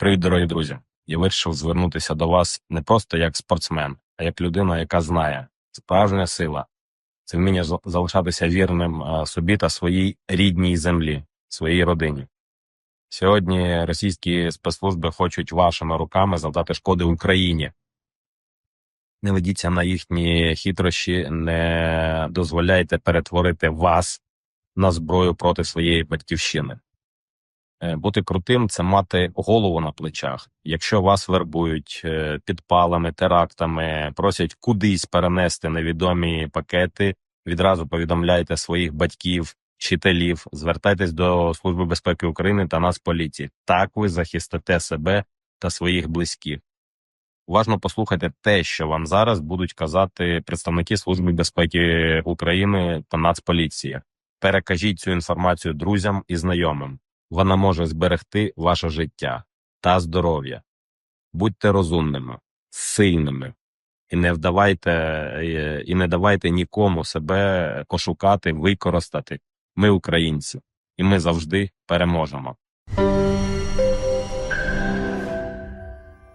Привіт, дорогі друзі! Я вирішив звернутися до вас не просто як спортсмен, а як людина, яка знає справжня сила це вміння залишатися вірним е, собі та своїй рідній землі, своїй родині. Сьогодні російські спецслужби хочуть вашими руками завдати шкоди Україні. Не ведіться на їхні хитрощі, не дозволяйте перетворити вас на зброю проти своєї батьківщини. Е, Бути крутим це мати голову на плечах. Якщо вас вербують е, підпалами, терактами, просять кудись перенести невідомі пакети, відразу повідомляйте своїх батьків, вчителів, звертайтесь до Служби безпеки України та Нацполіції. Так ви захистите себе та своїх близьких. Уважно послухайте те, що вам зараз будуть казати представники Служби безпеки України та Нацполіції. Перекажіть цю інформацію друзям і знайомим вона може зберегти ваше життя та здоров'я. Будьте розумними, сильними і не вдавайте е, і не давайте нікому себе пошукати, використати. Ми українці, і ми завжди переможемо.